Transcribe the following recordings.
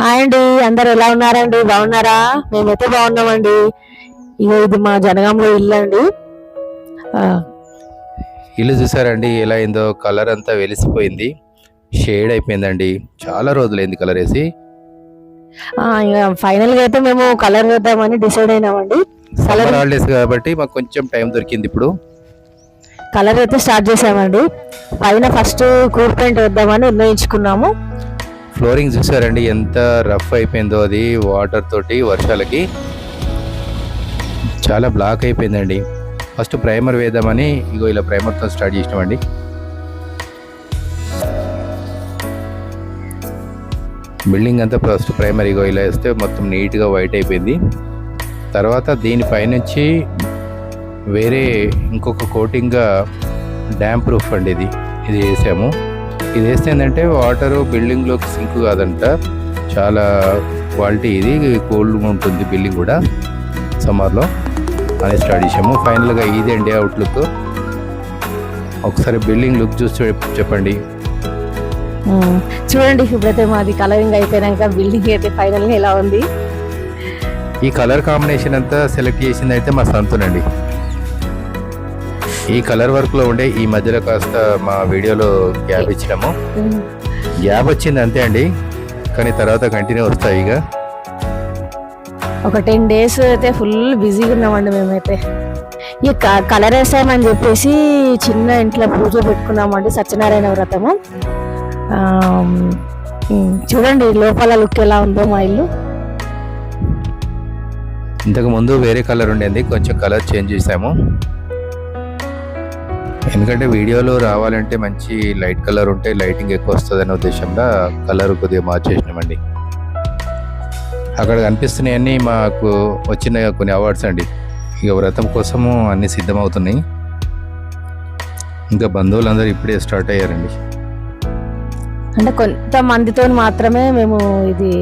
Hi అండి అందరు ఎలా ఉన్నారండి? బాగున్నారా? మేమైతే బాగున్నామండి. ఇక ఇది మా జనగాంలో ఇల్లు అండి. ఇల్లు చూసారండి ఎలా అయిందో కలర్ అంతా వెలిసిపోయింది. షేడ్ అయిపోయిందండి. చాలా రోజులైంది కలర్ వేసి. ఆ, ఇక ఫైనల్గా అయితే మేము కలర్ వేద్దామని డిసైడ్ అయినామండి. కలర్ హాలిడేస్ కాబట్టి మాకు కొంచెం టైం దొరికింది ఇప్పుడు. కలర్ అయితే స్టార్ట్ చేసామండి. పైన ఫస్ట్ కూల్ పెయింట్ వేద్దామని నిర్ణయించుకున్నాము. ఫ్లోరింగ్ చూసారండి ఎంత రఫ్ అయిపోయిందో అది వాటర్ తోటి వర్షాలకి. చాలా బ్లాక్ అయిపోయిందండి. ఫస్ట్ ప్రైమర్ వేద్దామని ఇగో ఇలా ప్రైమర్తో స్టార్ట్ చేసినామండి. బిల్డింగ్ అంతా ఫస్ట్ ప్రైమర్ ఇగో ఇలా వేస్తే మొత్తం నీట్గా వైట్ అయిపోయింది. తర్వాత దీనిపైనుంచి వేరే ఇంకొక కోటింగ్గా డ్యామ్ ప్రూఫ్ అండి ఇది. ఇది వేసాము. ఇది వేస్తే ఏంటంటే వాటర్ బిల్డింగ్లోకి సింక్ కాదంట. చాలా క్వాలిటీ ఇది. కూల్గా ఉంటుంది బిల్డింగ్ కూడా సమ్మర్లో. అని స్టార్ట్ చేసాము ఫైనల్గా ఇదండి అవుట్లుక్ ఒకసారి బిల్డింగ్ లుక్ చూసి చెప్- చెప్పండి. చూడండి ఇప్పుడైతే మాది కలరింగ్ అయిపోయినాక బిల్డింగ్ అయితే ఫైనల్గా ఎలా ఉంది? ఈ కలర్ కాంబినేషన్ అంతా సెలెక్ట్ చేసింది అయితే మా సంతునండి. ఈ కలర్ వర్క్లో ఉండే ఈ మధ్యలో కాస్త మా వీడియోలో గ్యాప్ ఇచ్చినాము. గ్యాప్ వచ్చింది అంతే అండి. కానీ తర్వాత కంటిన్యూ వస్తాయి ఇక. ఒక టెన్ డేస్ అయితే ఫుల్ బిజీగా ఉన్నామండి మేమైతే. ఈ క- కలర్ వేసామని చెప్పేసి చిన్న ఇంట్లో పూజ పెట్టుకున్నామండి సత్యనారాయణ వ్రతము. చూడండి లోపల లుక్ ఎలా ఉందో మా ఇల్లు. ఇంతకు ముందు వేరే కలర్ ఉండేది కొంచెం కలర్ చేంజ్ చేసాము. ఎందుకంటే వీడియోలో రావాలంటే మంచి లైట్ కలర్ ఉంటే లైటింగ్ ఎక్కువ వస్తుంది అనే ఉద్దేశంలో కలర్ కొద్దిగా మార్చేసినామండి. అక్కడ కనిపిస్తున్నాయన్నీ మాకు వచ్చిన కొన్ని అవార్డ్స్ అండి. ఇక వ్రతం కోసము అన్ని సిద్ధమవుతున్నాయి. ఇంకా బంధువులందరూ ఇప్పుడే స్టార్ట్ అయ్యారండి. అంటే కొంతమందితో మాత్రమే మేము ఇది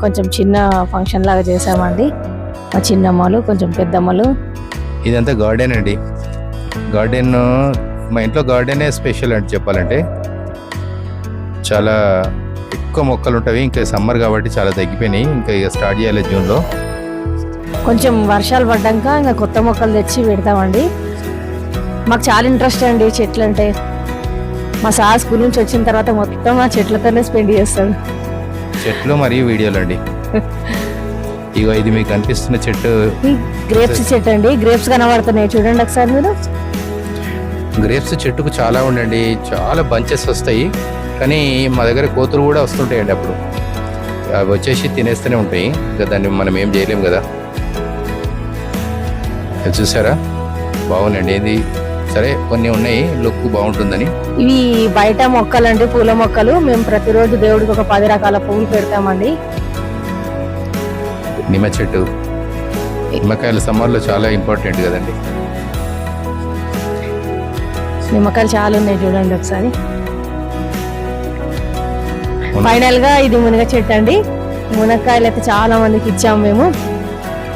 కొంచెం చిన్న ఫంక్షన్ లాగా చేసామండి మా చిన్నమ్మలు కొంచెం పెద్దమ్మలు. ఇదంతా గార్డెన్ అండి. గార్డెన్ మా ఇంట్లో గార్డెనే స్పెషల్ అంటే చెప్పాలంటే. చాలా ఎక్కువ మొక్కలు ఉంటాయి ఇంకా సమ్మర్ కాబట్టి చాలా తగ్గిపోయినాయి ఇంకా ఇక స్టార్ట్ చేయాలి జూన్లో. కొంచెం వర్షాలు పడ్డాక ఇంకా కొత్త మొక్కలు తెచ్చి పెడతామండి. మాకు చాలా ఇంట్రెస్ట్ అండి చెట్లు అంటే. మా సార్ స్కూల్ నుంచి వచ్చిన తర్వాత మొత్తం ఆ చెట్లతోనే స్పెండ్ చేస్తాడు. చెట్లు మరియు వీడియోలు అండి. ఇగో ఇది మీకు కనిపిస్తున్న చెట్టు. గ్రేప్స్ చెట్టు అండి గ్రేప్స్ కనబడుతున్నాయి. చూడండి ఒకసారి మీరు. గ్రేప్స్ చెట్టుకు చాలా ఉండండి చాలా బంచెస్ వస్తాయి. కానీ మా దగ్గర కోతులు కూడా వస్తుంటాయండి అప్పుడు. అవి వచ్చేసి తినేస్తూనే ఉంటాయి. ఇంకా దాన్ని మనం ఏం చేయలేం కదా. చూసారా? బాగుందండి. ఏంది సరే కొన్ని ఉన్నాయి. లుక్ బాగుంటుందని. ఇవి బయట మొక్కలు అండి పూల మొక్కలు. మేము ప్రతిరోజు దేవుడికి ఒక పది రకాల పువ్వులు పెడతామండి. నిమ్మ చెట్టు. నిమ్మకాయలు సమ్మర్లో చాలా ఇంపార్టెంట్ కదండి. నిమ్మకాయలు చాలా ఉన్నాయి చూడండి ఒకసారి. ఫైనల్గా ఇది మునగ చెట్టు అండి. మునక్కాయలు అయితే చాలా మందికి ఇచ్చాము మేము.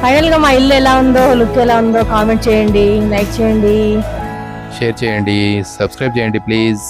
ఫైనల్గా మా ఇల్లు ఎలా ఉందో లుక్ ఎలా ఉందో కామెంట్ చేయండి లైక్ చేయండి. షేర్ చేయండి సబ్స్క్రైబ్ చేయండి ప్లీజ్.